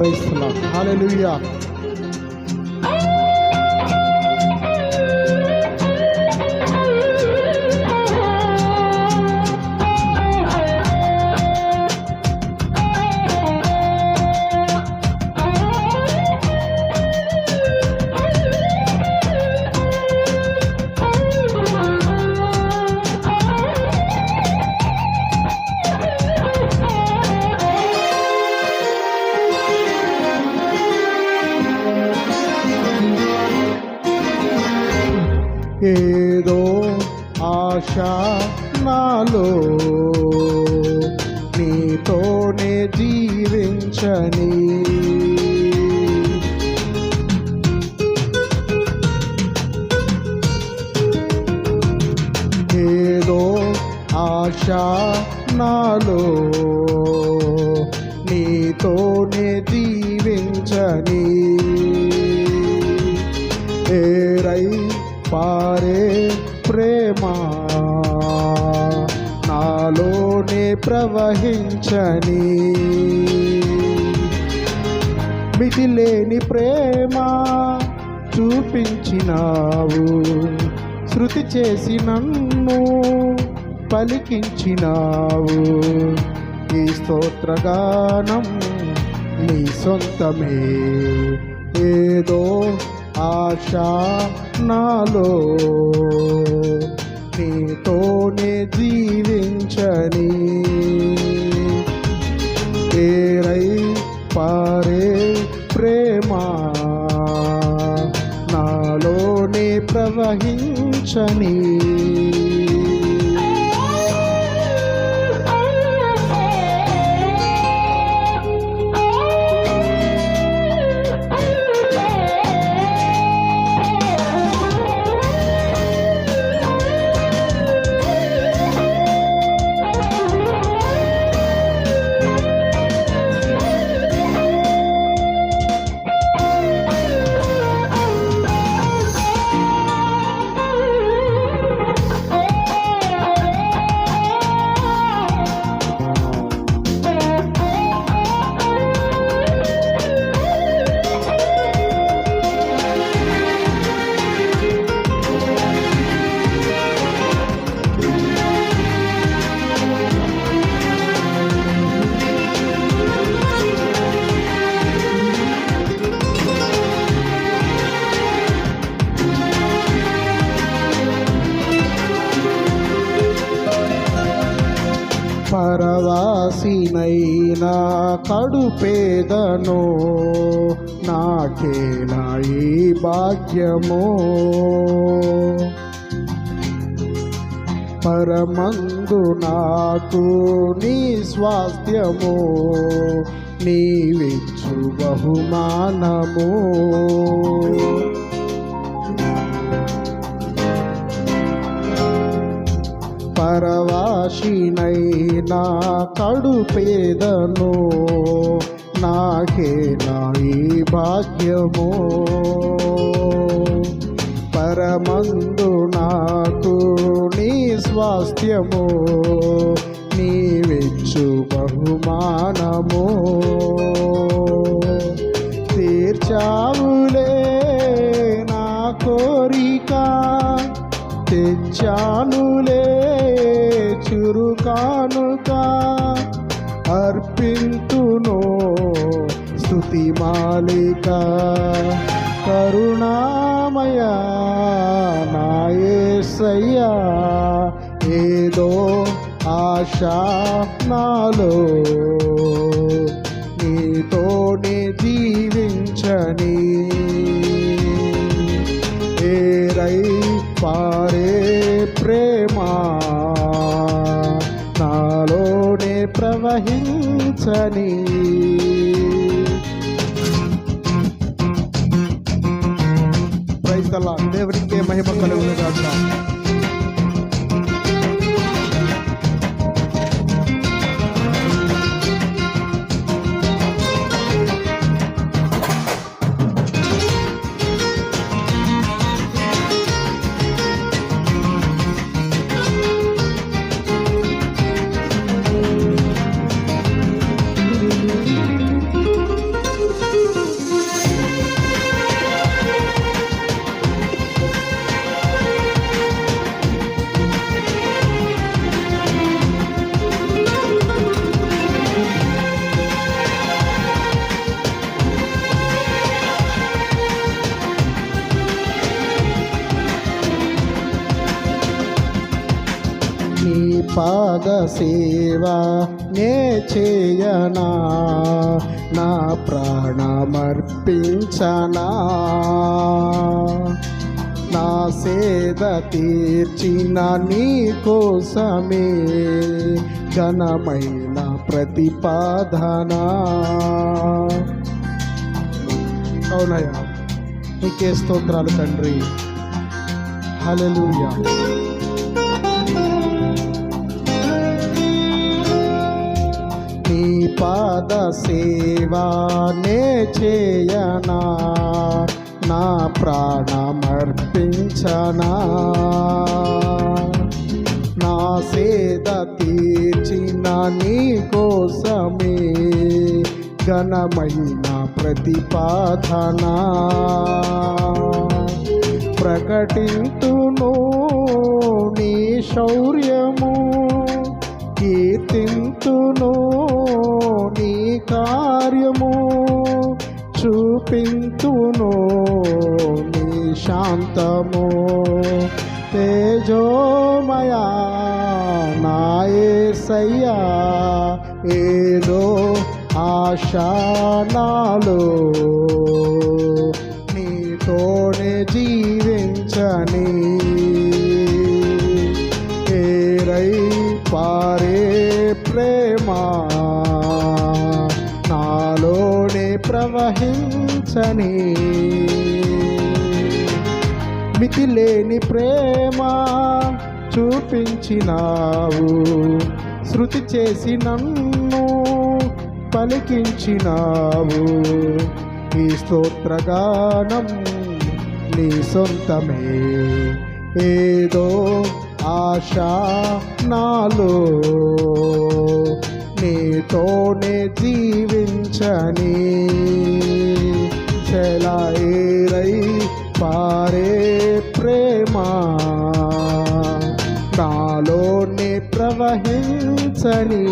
ప్రైస్తున్నాం hallelujah ఆశ నాలో. నీతోనే జీవించని. ఏదో ఆశ నాలో. నీతోనే జీవించని. ఏరై పారే ప్రేమా. నాలోనే ప్రవహించని. మితిలేని ప్రేమ చూపించినావు. శృతి చేసి నన్ను పలికించినావు. ఈ స్తోత్రగానం నీ సొంతమే. ఏదో ఆశ నాలో నీతోనే జీవించని తేరై పారే ప్రేమా. నాలోనే ప్రవహించని. పరవాసినైనా కడుపేదను నాకేలా ఈ భాగ్యము? పరమందు నాకు నీ స్వాస్థ్యము నీవిచ్చు బహుమానము. పరవాసినైనా కడు పేదను నాకే నాయి భాగ్యము. పరమందు నాకు నీ స్వాస్థ్యము నీవిచ్చు బహుమానము. తీర్చావులే నా కోరిక తెచ్చానులే చురుకానుక అర్పింతును స్థుతి మాలిక. కరుణామయ నాయసయ్యా ఏదో ఆశా నాలో నీతోనే జీవించని ప్రవహించని క్రైస్తల దేవుడికే మహిమ కలుగును గాక పాద నే చేయనా? నా ప్రాణమర్పించనా? నా సేద తీర్చిన నీ కోసమే ఘనమైన ప్రతిపాదన? అవునయ్యా నీకే స్తోత్రాలు తండ్రి. హల్లెలూయా. నీ పాద సేవానే చేయనా? నా ప్రాణమర్పించనా? నా సేద తీర్చిన నీ కోసమే ఘనమైన ప్రతిపాదన. ప్రకటింతును నీ శౌర్యము. కీర్తింతును నీ కార్యము. చూపింతును నీ శాంతము. తేజోమయా నాయసయ్యా ఏదో ఆశానాలో. నీతోనే జీవించని ఏరై పారే ప్రవహించని మితిలేని ప్రేమ చూపించినావు. శృతి చేసి నన్ను పలికించినావు. ఈ స్తోత్రగానం నీ సొంతమే. ఏదో ఆశ నాలో. నీతోనే జీవించని చెలాయిరై పారే ప్రేమ. నాలోనే ప్రవహించని